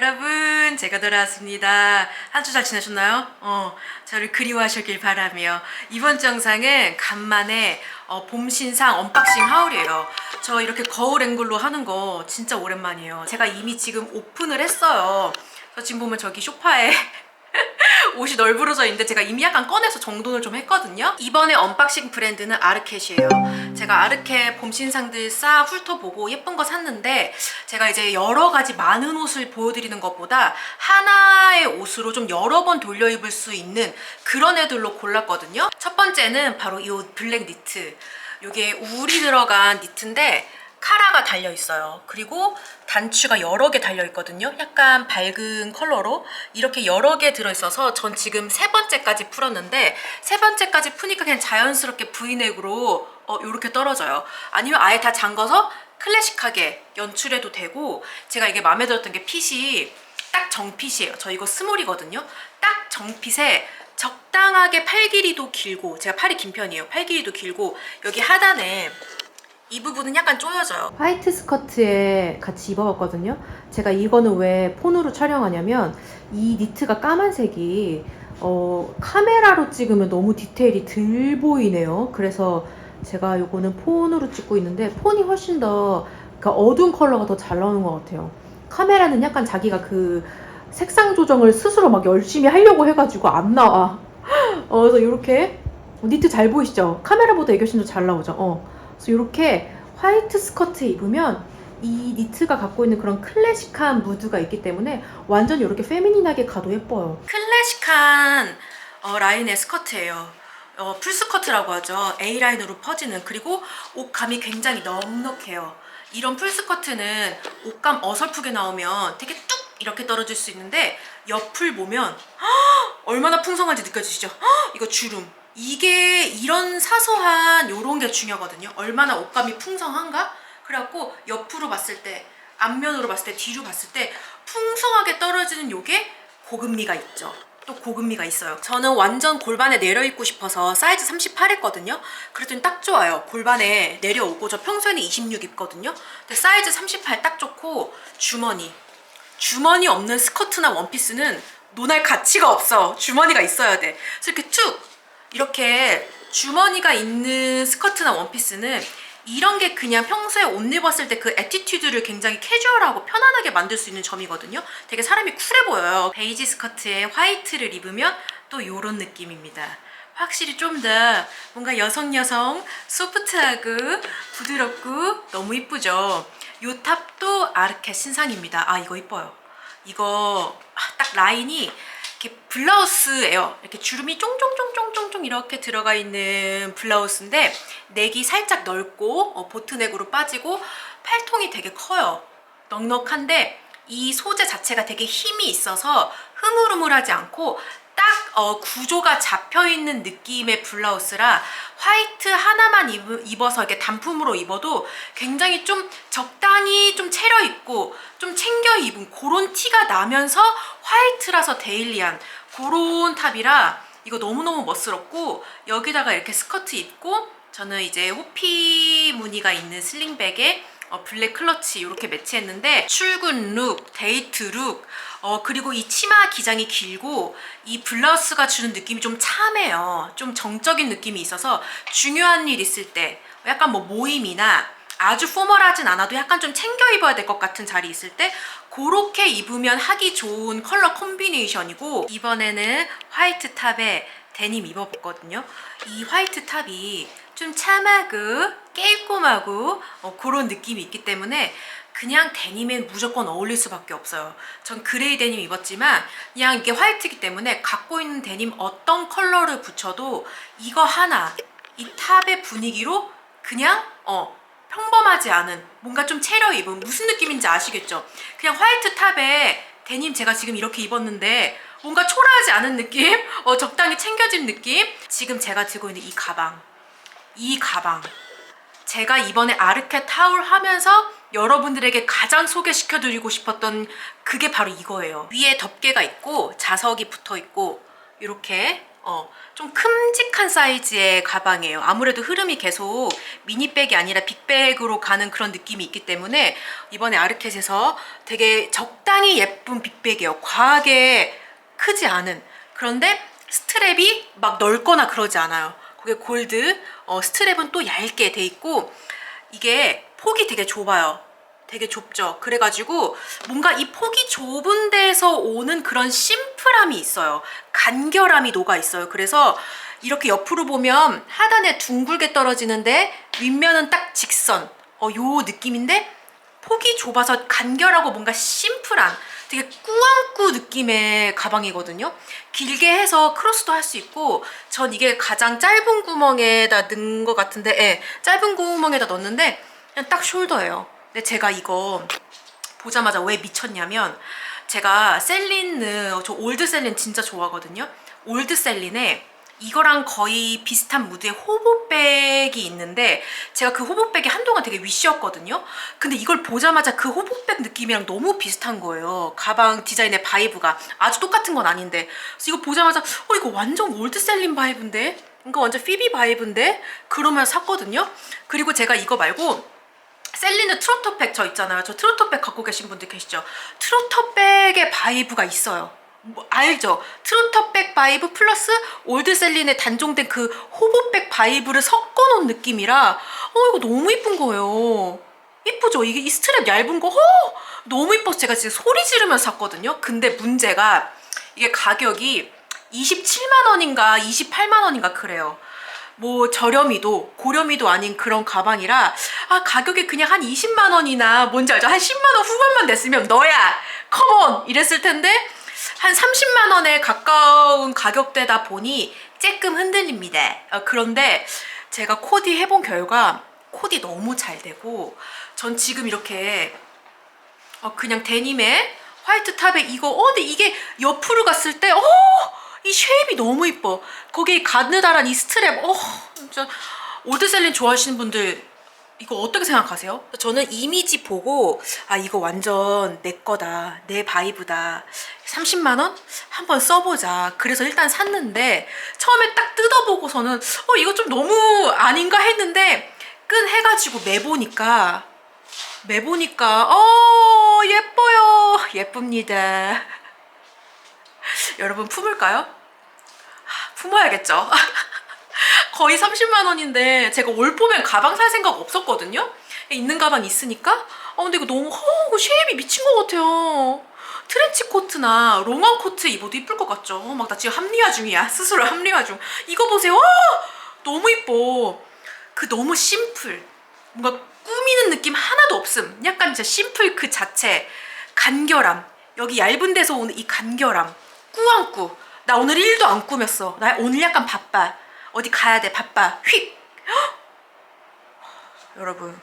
여러분, 제가 돌아왔습니다. 한 주 잘 지내셨나요? 어, 저를 그리워하셨길 바라며 이번 주 영상은 간만에 어, 봄 신상 언박싱 하울이에요. 저 이렇게 거울 앵글로 하는 거 진짜 오랜만이에요. 제가 이미 지금 오픈을 했어요. 저 지금 보면 저기 소파에 옷이 널브러져 있는데 제가 이미 약간 꺼내서 정돈을 좀 했거든요. 이번에 언박싱 브랜드는 아르켓이에요. 제가 아르켓 봄 신상들 싹 훑어보고 예쁜 거 샀는데 제가 이제 여러 가지 많은 옷을 보여드리는 것보다 하나의 옷으로 좀 여러 번 돌려 입을 수 있는 그런 애들로 골랐거든요. 첫 번째는 바로 이옷 블랙 니트. 이게 울이 들어간 니트인데 카라가 달려 있어요. 그리고 단추가 여러 개 달려 있거든요. 약간 밝은 컬러로 이렇게 여러 개 들어 있어서 전 지금 세 번째까지 풀었는데 세 번째까지 푸니까 그냥 자연스럽게 브이넥으로 어, 이렇게 떨어져요. 아니면 아예 다 잠궈서 클래식하게 연출해도 되고 제가 이게 마음에 들었던 게 핏이 딱 정핏이에요. 저 이거 스몰이거든요. 딱 정핏에 적당하게 팔 길이도 길고 제가 팔이 긴 편이에요. 팔 길이도 길고 여기 하단에 이 부분은 약간 조여져요. 화이트 스커트에 같이 입어봤거든요. 제가 이거는 왜 폰으로 촬영하냐면 이 니트가 까만색이 어, 카메라로 찍으면 너무 디테일이 덜 보이네요. 그래서 제가 이거는 폰으로 찍고 있는데 폰이 훨씬 더 그러니까 어두운 컬러가 더 잘 나오는 것 같아요. 카메라는 약간 자기가 그 색상 조정을 스스로 막 열심히 하려고 해가지고 안 나와. 어, 그래서 이렇게 니트 잘 보이시죠? 카메라보다 더잘 나오죠. 어. 그래서 이렇게 화이트 스커트 입으면 이 니트가 갖고 있는 그런 클래식한 무드가 있기 때문에 완전 이렇게 페미닌하게 가도 예뻐요. 클래식한 어, 라인의 스커트예요. 어, 풀스커트라고 하죠. A라인으로 퍼지는 그리고 옷감이 굉장히 넉넉해요. 이런 풀스커트는 옷감 어설프게 나오면 되게 뚝 이렇게 떨어질 수 있는데 옆을 보면 헉, 얼마나 풍성한지 느껴지시죠? 헉, 이거 주름. 이게 이런 사소한 요런 게 중요하거든요. 얼마나 옷감이 풍성한가? 그래갖고 옆으로 봤을 때 앞면으로 봤을 때 뒤로 봤을 때 풍성하게 떨어지는 요게 고급미가 있죠. 또 고급미가 있어요. 저는 완전 골반에 내려 입고 싶어서 사이즈 38 했거든요. 그랬더니 딱 좋아요. 골반에 내려오고 저 평소에는 26 입거든요. 근데 사이즈 38 딱 좋고 주머니. 주머니 없는 스커트나 원피스는 논할 가치가 없어. 주머니가 있어야 돼. 그래서 이렇게 툭 이렇게 주머니가 있는 스커트나 원피스는 이런 게 그냥 평소에 옷 입었을 때 그 애티튜드를 굉장히 캐주얼하고 편안하게 만들 수 있는 점이거든요. 되게 사람이 쿨해 보여요. 베이지 스커트에 화이트를 입으면 또 이런 느낌입니다. 확실히 좀 더 뭔가 여성 여성 소프트하고 부드럽고 너무 이쁘죠. 요 탑도 아르케 신상입니다. 아 이거 이뻐요. 이거 아, 딱 라인이 이렇게 블라우스예요. 이렇게 주름이 쫑쫑쫑쫑쫑쫑 이렇게 들어가 있는 블라우스인데 넥이 살짝 넓고 어, 보트넥으로 빠지고 팔통이 되게 커요. 넉넉한데 이 소재 자체가 되게 힘이 있어서 흐물흐물하지 않고 딱 어, 구조가 잡혀 있는 느낌의 블라우스라 화이트 하나만 입, 입어서 이렇게 단품으로 입어도 굉장히 좀 적당히 좀 차려 입고 좀 챙겨 입은 그런 티가 나면서 화이트라서 데일리한 그런 탑이라 이거 너무너무 멋스럽고 여기다가 이렇게 스커트 입고 저는 이제 호피 무늬가 있는 슬링백에 어, 블랙 클러치 이렇게 매치했는데 출근 룩, 데이트 룩, 어, 그리고 이 치마 기장이 길고 이 블라우스가 주는 느낌이 좀 참해요. 좀 정적인 느낌이 있어서 중요한 일 있을 때 약간 뭐 모임이나 아주 포멀하진 않아도 약간 좀 챙겨 입어야 될 것 같은 자리 있을 때 그렇게 입으면 하기 좋은 컬러 콤비네이션이고 이번에는 화이트 탑에 데님 입어봤거든요. 이 화이트 탑이 좀 참하고 깨꼼하고 어, 그런 느낌이 있기 때문에 그냥 데님엔 무조건 어울릴 수밖에 없어요. 전 그레이 데님 입었지만 그냥 이게 화이트이기 때문에 갖고 있는 데님 어떤 컬러를 붙여도 이거 하나 이 탑의 분위기로 그냥 어 평범하지 않은 뭔가 좀 채려 입은 무슨 느낌인지 아시겠죠? 그냥 화이트 탑에 데님 제가 지금 이렇게 입었는데 뭔가 초라하지 않은 느낌? 어, 적당히 챙겨진 느낌? 지금 제가 들고 있는 이 가방. 이 가방. 제가 이번에 아르케 타올 하면서 여러분들에게 가장 소개시켜 드리고 싶었던 그게 바로 이거예요. 위에 덮개가 있고 자석이 붙어 있고 이렇게 어, 좀 큼직한 사이즈의 가방이에요. 아무래도 흐름이 계속 미니백이 아니라 빅백으로 가는 그런 느낌이 있기 때문에 이번에 아르켓에서 되게 적당히 예쁜 빅백이에요. 과하게 크지 않은. 그런데 스트랩이 막 넓거나 그러지 않아요. 그게 골드, 어, 스트랩은 또 얇게 돼 있고 이게 폭이 되게 좁아요. 되게 좁죠. 그래가지고 뭔가 이 폭이 좁은 데서 오는 그런 심플함이 있어요. 간결함이 녹아 있어요. 그래서 이렇게 옆으로 보면 하단에 둥글게 떨어지는데 윗면은 딱 직선. 어, 요 느낌인데 폭이 좁아서 간결하고 뭔가 심플한 되게 꾸안꾸 느낌의 가방이거든요. 길게 해서 크로스도 할 수 있고 전 이게 가장 짧은 구멍에다 넣은 것 같은데 예, 짧은 구멍에다 넣었는데 그냥 딱 숄더예요. 근데 제가 이거 보자마자 왜 미쳤냐면 제가 셀린느 저 올드 셀린 진짜 좋아하거든요. 올드 셀린에 이거랑 거의 비슷한 무드의 호보백이 있는데 제가 그 호보백이 한동안 되게 위시였거든요. 근데 이걸 보자마자 그 호보백 느낌이랑 너무 비슷한 거예요. 가방 디자인의 바이브가 아주 똑같은 건 아닌데 그래서 이거 보자마자 어 이거 완전 올드 셀린 바이브인데 이거 완전 피비 바이브인데 그러면 샀거든요. 그리고 제가 이거 말고 셀리느 트로터백 저 있잖아요. 저 트로터백 갖고 계신 분들 계시죠? 트로터백의 바이브가 있어요. 뭐 알죠? 트로터백 바이브 플러스 올드셀린의 단종된 그 호보백 바이브를 섞어놓은 느낌이라 어 이거 너무 이쁜 거예요. 이쁘죠? 이게 이 스트랩 얇은 거 어, 너무 이뻐서 제가 지금 소리 지르면서 샀거든요. 근데 문제가 이게 가격이 27만 원인가 28만 원인가 그래요. 뭐 저렴이도 고렴이도 아닌 그런 가방이라 아 가격이 그냥 한 20만 원이나 뭔지 알죠? 한 10만 원 후반만 냈으면 너야 컴온 이랬을 텐데 한 30만 원에 가까운 가격대다 보니 쬐끔 흔들립니다. 어, 그런데 제가 코디 해본 결과 코디 너무 잘 되고 전 지금 이렇게 어, 그냥 데님에 화이트 탑에 이거 어 근데 이게 옆으로 갔을 때 어 이 쉐입이 너무 이뻐 거기에 가느다란 이 스트랩 어 진짜 올드셀린 좋아하시는 분들 이거 어떻게 생각하세요? 저는 이미지 보고 아 이거 완전 내 거다 내 바이브다 30만 원? 한번 써보자. 그래서 일단 샀는데 처음에 딱 뜯어보고서는 어 이거 좀 너무 아닌가 했는데 끈 해가지고 매보니까 매보니까 어 예뻐요. 예쁩니다. 여러분 품을까요? 하, 품어야겠죠 거의 30만 원인데 제가 올 봄엔 가방 살 생각 없었거든요 있는 가방 있으니까 어 근데 이거 너무 허 쉐입이 미친 것 같아요 트렌치 코트나 롱원 코트 입어도 이쁠 것 같죠 막 나 지금 합리화 중이야 스스로 합리화 중 이거 보세요 어! 너무 이뻐 그 너무 심플 뭔가 꾸미는 느낌 하나도 없음. 약간 진짜 심플 그 자체. 간결함. 여기 얇은 데서 오는 이 간결함. 꾸안꾸. 나 오늘 일도 안 꾸몄어. 나 오늘 약간 바빠. 어디 가야 돼. 바빠. 휙. 헉! 여러분.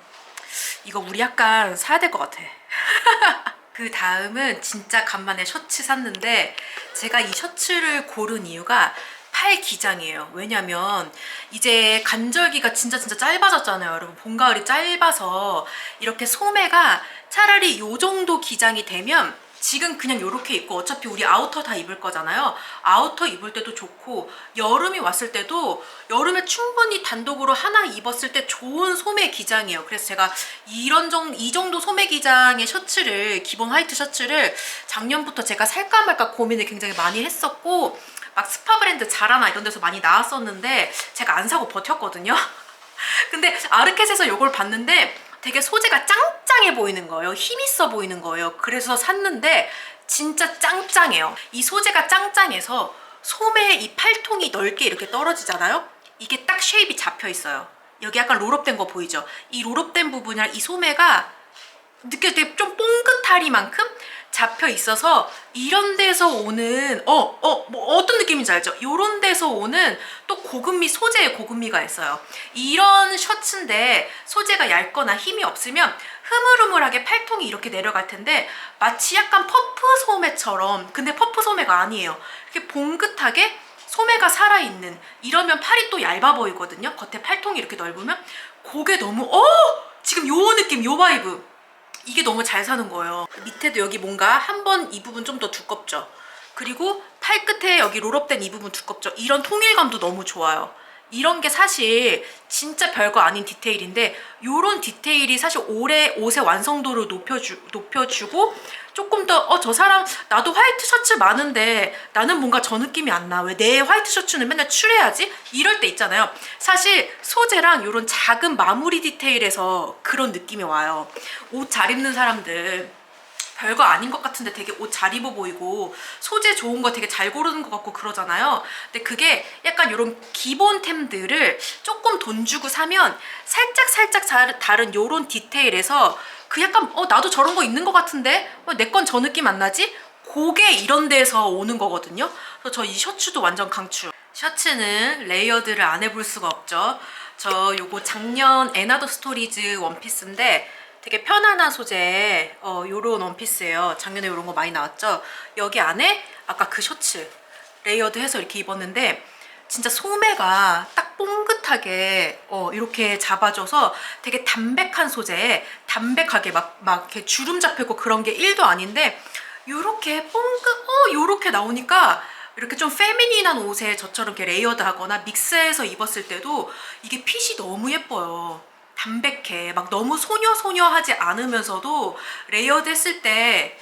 이거 우리 약간 사야 될 것 같아. 그 다음은 진짜 간만에 셔츠 샀는데 제가 이 셔츠를 고른 이유가 팔 기장이에요. 왜냐면 이제 간절기가 진짜 진짜 짧아졌잖아요. 여러분 봄 가을이 짧아서 이렇게 소매가 차라리 요 정도 기장이 되면 지금 그냥 이렇게 입고 어차피 우리 아우터 다 입을 거잖아요. 아우터 입을 때도 좋고 여름이 왔을 때도 여름에 충분히 단독으로 하나 입었을 때 좋은 소매 기장이에요. 그래서 제가 이런 정, 이 정도 소매 기장의 셔츠를 기본 화이트 셔츠를 작년부터 제가 살까 말까 고민을 굉장히 많이 했었고 막 스파 브랜드 자라나 이런 데서 많이 나왔었는데 제가 안 사고 버텼거든요. 근데 아르켓에서 이걸 봤는데 되게 소재가 짱짱해 보이는 거예요. 힘있어 보이는 거예요. 그래서 샀는데 진짜 짱짱해요. 이 소재가 짱짱해서 소매 이 팔통이 넓게 이렇게 떨어지잖아요. 이게 딱 쉐입이 잡혀 있어요. 여기 약간 롤업된 거 보이죠? 이 롤업된 부분이랑 이 소매가 느껴질 때좀 뽕긋하리만큼 잡혀 있어서 이런 데서 오는 어 어 뭐 어떤 느낌인지 알죠? 이런 데서 오는 또 고급미 소재의 고급미가 있어요. 이런 셔츠인데 소재가 얇거나 힘이 없으면 흐물흐물하게 팔통이 이렇게 내려갈 텐데 마치 약간 퍼프 소매처럼 근데 퍼프 소매가 아니에요. 이렇게 봉긋하게 소매가 살아있는 이러면 팔이 또 얇아 보이거든요. 겉에 팔통이 이렇게 넓으면 그게 너무 어 지금 요 느낌 요 바이브 이게 너무 잘 사는 거예요. 밑에도 여기 뭔가 한 번 이 부분 좀 더 두껍죠. 그리고 팔팔 끝에 여기 롤업된 이 부분 두껍죠? 이런 통일감도 너무 좋아요. 이런 게 사실 진짜 별거 아닌 디테일인데 요런 디테일이 사실 올해 옷의 완성도를 높여주, 높여주고 조금 더 어 저 사람 나도 화이트 셔츠 많은데 나는 뭔가 저 느낌이 안 나. 왜 내 화이트 셔츠는 맨날 추려야지? 이럴 때 있잖아요. 사실 소재랑 요런 작은 마무리 디테일에서 그런 느낌이 와요. 옷 잘 입는 사람들 별거 아닌 것 같은데 되게 옷 잘 입어 보이고 소재 좋은 거 되게 잘 고르는 것 같고 그러잖아요. 근데 그게 약간 이런 기본템들을 조금 돈 주고 사면 살짝 살짝 자- 다른 요런 디테일에서 그 약간 어 나도 저런 거 있는 것 같은데 내 건 저 느낌 안 나지? 그게 이런 데서 오는 거거든요. 그래서 저 이 셔츠도 완전 강추. 셔츠는 레이어드를 안 해볼 수가 없죠. 저 요거 작년 에나더 스토리즈 원피스인데 되게 편안한 소재 어 요런 원피스예요. 작년에 요런 거 많이 나왔죠. 여기 안에 아까 그 셔츠 레이어드 해서 이렇게 입었는데 진짜 소매가 딱 뽕긋하게 어, 이렇게 잡아줘서 되게 담백한 소재에 담백하게 막, 막 이렇게 주름 잡히고 그런 게 1도 아닌데 요렇게 뽕긋, 어, 요렇게 나오니까 이렇게 좀 페미닌한 옷에 저처럼 이렇게 레이어드 하거나 믹스해서 입었을 때도 이게 핏이 너무 예뻐요. 담백해. 막 너무 소녀소녀하지 않으면서도 레이어드 했을 때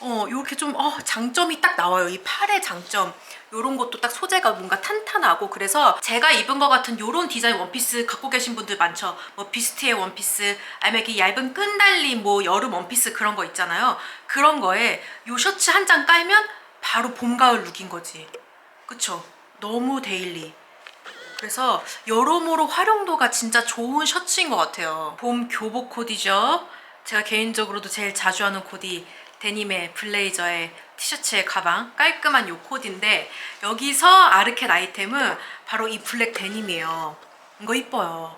어, 요렇게 좀, 어, 장점이 딱 나와요. 이 팔의 장점. 요런 것도 딱 소재가 뭔가 탄탄하고 그래서 제가 입은 것 같은 요런 디자인 원피스 갖고 계신 분들 많죠. 뭐 비스트의 원피스, 아니면 이렇게 얇은 끈 달린 뭐 여름 원피스 그런 거 있잖아요. 그런 거에 요 셔츠 한 장 깔면 바로 봄, 가을 룩인 거지. 그쵸? 너무 데일리. 그래서 여러모로 활용도가 진짜 좋은 셔츠인 것 같아요. 봄 교복 코디죠. 제가 개인적으로도 제일 자주 하는 코디 데님의 블레이저에 티셔츠에 가방 깔끔한 요 코디인데 여기서 아르켓 아이템은 바로 이 블랙 데님이에요. 이거 이뻐요.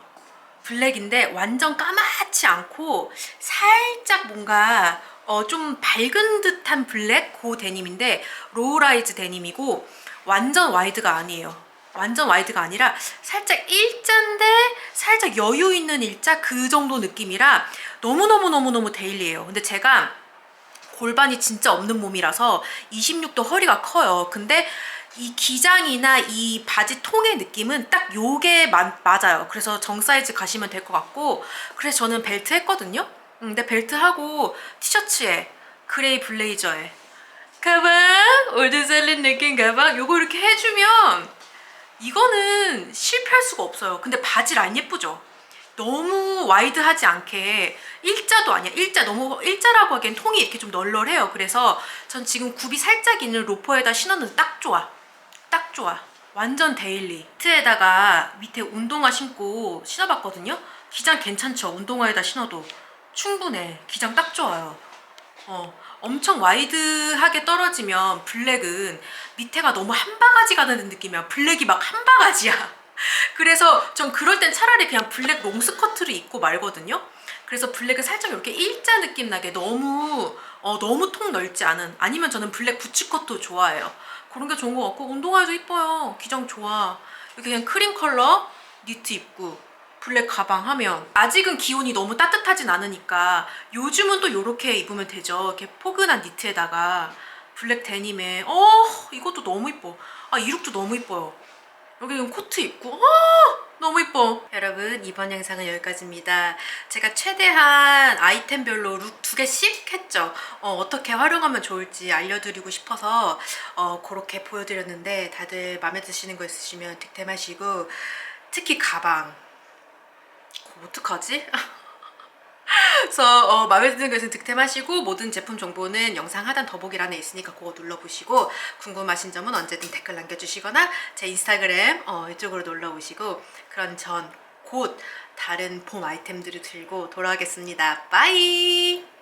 블랙인데 완전 까맣지 않고 살짝 뭔가 어, 좀 밝은 듯한 블랙 고 데님인데 로우라이즈 데님이고 완전 와이드가 아니에요. 완전 와이드가 아니라 살짝 일자인데 살짝 여유 있는 일자 그 정도 느낌이라 너무너무너무너무 데일리해요. 근데 제가 골반이 진짜 없는 몸이라서 26도 허리가 커요. 근데 이 기장이나 이 바지 통의 느낌은 딱 요게 마- 맞아요. 그래서 정 사이즈 가시면 될 것 같고 그래서 저는 벨트 했거든요. 음, 근데 벨트 하고 티셔츠에 그레이 블레이저에 가방 올드셀린 느낌 가방 요거 이렇게 해주면 이거는 실패할 수가 없어요. 근데 바지 라인 예쁘죠? 너무 와이드하지 않게 일자도 아니야. 일자 너무 일자라고 하기엔 통이 이렇게 좀 널널해요. 그래서 전 지금 굽이 살짝 있는 로퍼에다 신었는데 딱 좋아. 딱 좋아. 완전 데일리. 트에다가 밑에 운동화 신고 신어봤거든요. 기장 괜찮죠? 운동화에다 신어도 충분해. 기장 딱 좋아요. 어, 엄청 와이드하게 떨어지면 블랙은 밑에가 너무 한 바가지 가는 느낌이야. 블랙이 막 한 바가지야. 그래서 전 그럴 땐 차라리 그냥 블랙 롱스커트를 입고 말거든요. 그래서 블랙은 살짝 이렇게 일자 느낌 나게 너무 어, 너무 통 넓지 않은 아니면 저는 블랙 부츠컷도 좋아해요. 그런 게 좋은 것 같고 운동화에도 이뻐요. 기장 좋아. 이렇게 그냥 크림 컬러 니트 입고 블랙 가방 하면 아직은 기온이 너무 따뜻하진 않으니까 요즘은 또 이렇게 입으면 되죠. 이렇게 포근한 니트에다가 블랙 데님에 어 이것도 너무 이뻐. 아 이 룩도 너무 이뻐요. 여기 지금 코트 입고 아 너무 이뻐. 여러분 이번 영상은 여기까지입니다. 제가 최대한 아이템별로 룩 두 개씩 했죠. 어, 어떻게 활용하면 좋을지 알려드리고 싶어서 어, 그렇게 보여드렸는데 다들 마음에 드시는 거 있으시면 득템하시고 특히 가방 어떡하지? 그래서 어, 마음에 드는 것은 득템하시고 모든 제품 정보는 영상 하단 더보기란에 있으니까 그거 눌러보시고 궁금하신 점은 언제든 댓글 남겨주시거나 제 인스타그램 어, 이쪽으로 놀러오시고 그런 전 곧 다른 봄 아이템들을 들고 돌아오겠습니다. 빠이!